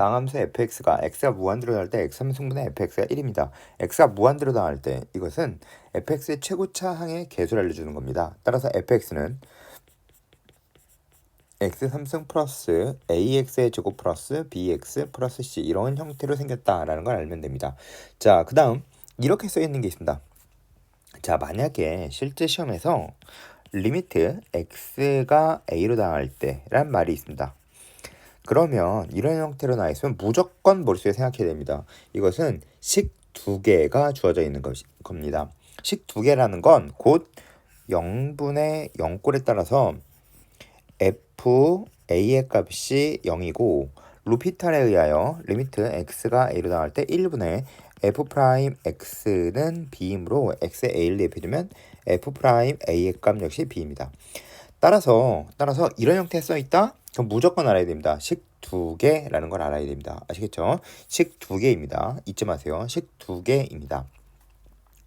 다음 함수 fx가 x가 무한대로 나올 때 x 함수분의 fx가 1입니다. x가 무한대로 나올 때 이것은 fx의 최고차 항의 개수를 알려주는 겁니다. 따라서 fx는 x 3승 플러스 ax의 제곱 플러스 bx 플러스 c 이런 형태로 생겼다라는 걸 알면 됩니다. 자, 그 다음 이렇게 써 있는 게 있습니다. 자, 만약에 실제 시험에서 리미트 x가 a로 나갈 때란 말이 있습니다. 그러면 이런 형태로 나와 있으면 무조건 머릿속에 생각해야 됩니다. 이것은 식 두 개가 주어져 있는 것이, 겁니다. 식 두 개라는 건 곧 0분의 0꼴에 따라서 f a의 값이 0이고 루피탈에 의하여 리미트 x가 a로 나갈 때 1분의 f 프라임 x는 b이므로 x의 a를 대입해주면 f 프라임 a의 값 역시 b입니다. 따라서 따라서 이런 형태에 써 있다. 그럼 무조건 알아야 됩니다. 식 두 개라는 걸 알아야 됩니다. 아시겠죠? 식 두 개입니다. 잊지 마세요. 식 두 개입니다.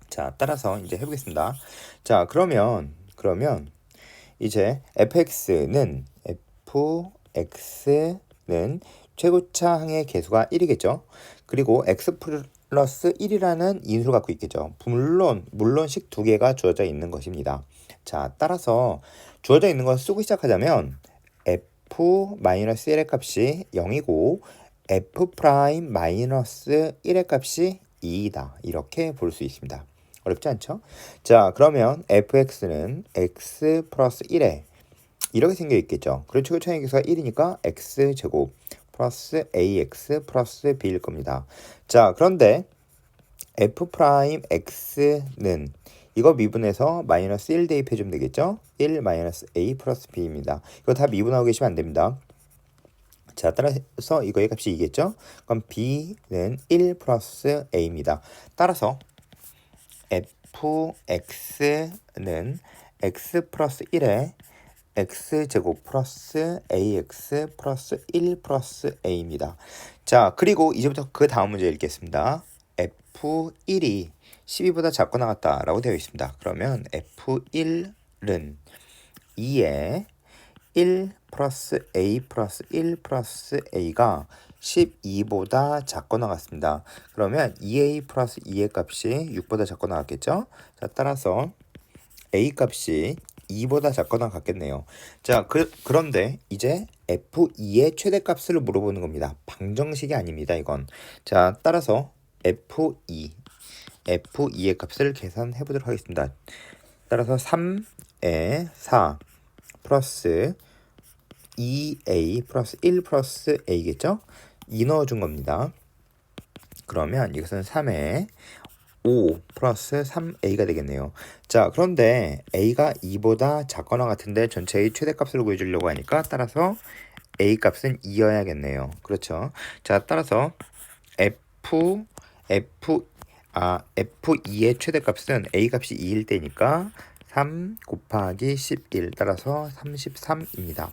자, 따라서 이제 해보겠습니다. 자, 그러면 그러면 이제 fx는 fx는 최고차 항의 개수가 1이겠죠. 그리고 x 플러스 1이라는 인수를 갖고 있겠죠. 물론 물론 식 두 개가 주어져 있는 것입니다. 자, 따라서 주어져 있는 걸 쓰고 시작하자면 f 마이너스 1의 값이 0이고 f 프라임 마이너스 1의 값이 2이다. 이렇게 볼 수 있습니다. 어렵지 않죠? 자, 그러면 fx는 x 플러스 1에 이렇게 생겨 있겠죠. 그리고 최고차의 계수가 1이니까 x 제곱 플러스 ax 플러스 b일 겁니다. 자, 그런데 f 프라임 이거 미분해서 마이너스 1 대입해주면 되겠죠? 1 마이너스 a 플러스 b입니다. 이거 다 미분하고 계시면 안 됩니다. 자, 따라서 이거의 값이 2겠죠? 그럼 b는 1 플러스 a입니다. 따라서 fx는 x 플러스 1에 x 제곱 플러스 ax 플러스 1 플러스 a입니다. 자, 그리고 이제부터 그 다음 문제 읽겠습니다. f1이 12보다 작거나 같다라고 되어 있습니다. 그러면 f1은 2에 1 플러스 a 플러스 1 플러스 a가 12보다 작거나 같습니다. 그러면 2a 플러스 2의 값이 6보다 작거나 같겠죠? 자, 따라서 a 값이 2보다 작거나 같겠네요. 자, 그, 그런데 이제 f2의 최대값을 물어보는 겁니다. 방정식이 아닙니다, 이건. 자, 따라서 f2, f2의 값을 계산해 보도록 하겠습니다. 따라서 3에 4 플러스 2a 플러스 1 플러스 a겠죠? 2 넣어준 겁니다. 그러면 이것은 3에 5 플러스 3a가 되겠네요. 자, 그런데 a가 2보다 작거나 같은데 전체의 최대값을 구해주려고 하니까 따라서 a 값은 2여야겠네요. 그렇죠? 자, 따라서 f f 아 f2의 최대값은 a 값이 2일 때니까 3 곱하기 11 따라서 33입니다.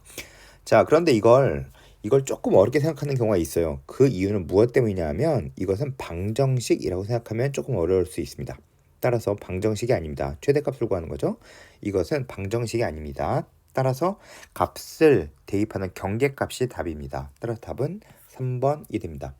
자, 그런데 이걸 이걸 조금 어렵게 생각하는 경우가 있어요. 그 이유는 무엇 때문이냐 하면 이것은 방정식이라고 생각하면 조금 어려울 수 있습니다. 따라서 방정식이 아닙니다. 최대값을 구하는 거죠. 이것은 방정식이 아닙니다. 따라서 값을 대입하는 경계값이 답입니다. 따라서 답은 3번이 됩니다.